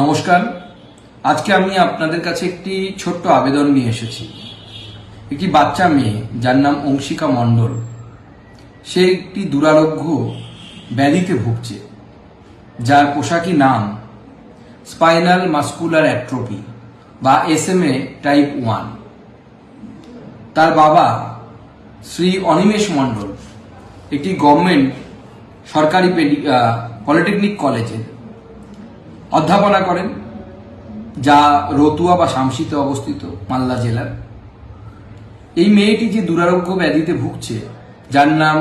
নমস্কার। আজকে আমি আপনাদের কাছে একটি ছোট্ট আবেদন নিয়ে এসেছি। একটি বাচ্চা মেয়ে, যার নাম অংশিকা মণ্ডল। সে একটি দুরারোগ্য ব্যাধিতে ভুগছে, যার পোশাকি নাম স্পাইনাল মাস্কুলার অ্যাট্রোপি বা S M A type one. তার বাবা শ্রী অনিমেষ মণ্ডল, একটি গভর্নমেন্ট সরকারি পলিটেকনিক কলেজে অধ্যাপনা করেন, যা রতুয়া বা শামসিতে অবস্থিত, মালদা জেলার। এই মেয়েটি যে দুরারোগ্য ব্যাধিতে ভুগছে, যার নাম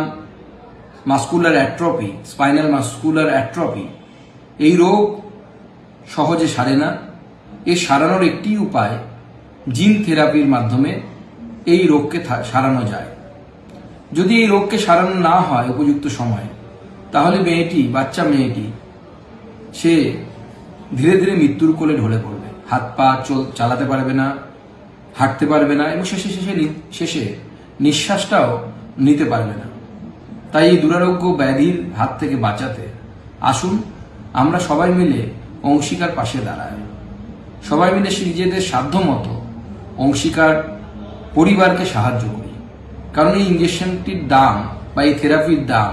muscular atrophy, spinal muscular atrophy, এই রোগ সহজে সারে না। এর সারানোর একটি উপায়, জিন থেরাপির মাধ্যমে এই রোগকে সারানো যায়। যদি এই রোগকে সারানো না হয় উপযুক্ত সময়ে, তাহলে মেয়েটি, বাচ্চা মেয়েটি, সে ধীরে ধীরে মৃত্যুর কোলে ঢলে পড়বে। হাত পা চল চালাতে পারবে না, হাঁটতে পারবে না এবং শেষে শেষে শেষে নিঃশ্বাসটাও নিতে পারবে না। তাই এই দুরারোগ্য ব্যাধির হাত থেকে বাঁচাতে আসুন, আমরা সবাই মিলে অংশীকার পাশে দাঁড়াই। সবাই মিলে নিজেদের সাধ্য মতো অংশীকার পরিবারকে সাহায্য করি। কারণ এই ইঞ্জেকশনটির দাম বা এই থেরাপির দাম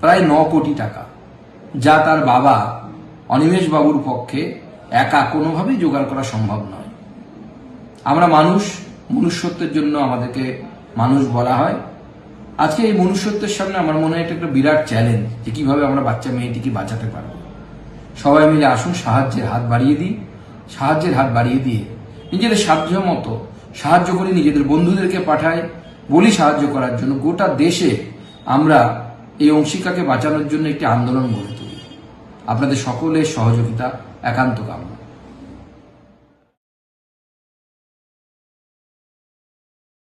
প্রায় ন কোটি টাকা, যা তার বাবা অনিমেষ বাবুর পক্ষে একা কোনোভাবেই জোগাড় করা সম্ভব নয়। আমরা মানুষ, মনুষ্যত্বের জন্য আমাদেরকে মানুষ বলা হয়। আজকে এই মনুষ্যত্বের সামনে আমার মনে হয় এটা একটা বিরাট চ্যালেঞ্জ যে কীভাবে আমরা বাচ্চা মেয়েটিকে বাঁচাতে পারব। সবাই মিলে আসুন, সাহায্যের হাত বাড়িয়ে দিই। সাহায্যের হাত বাড়িয়ে দিয়ে নিজেদের সাধ্য মতো সাহায্য করি নিজেদের বন্ধুদেরকে পাঠাই। বলি সাহায্য করার জন্য গোটা দেশে আমরা এই অংশিকাকে বাঁচানোর জন্য একটি আন্দোলন গড়ে আপনাদের সকলের সহযোগিতা একান্ত কাম্য।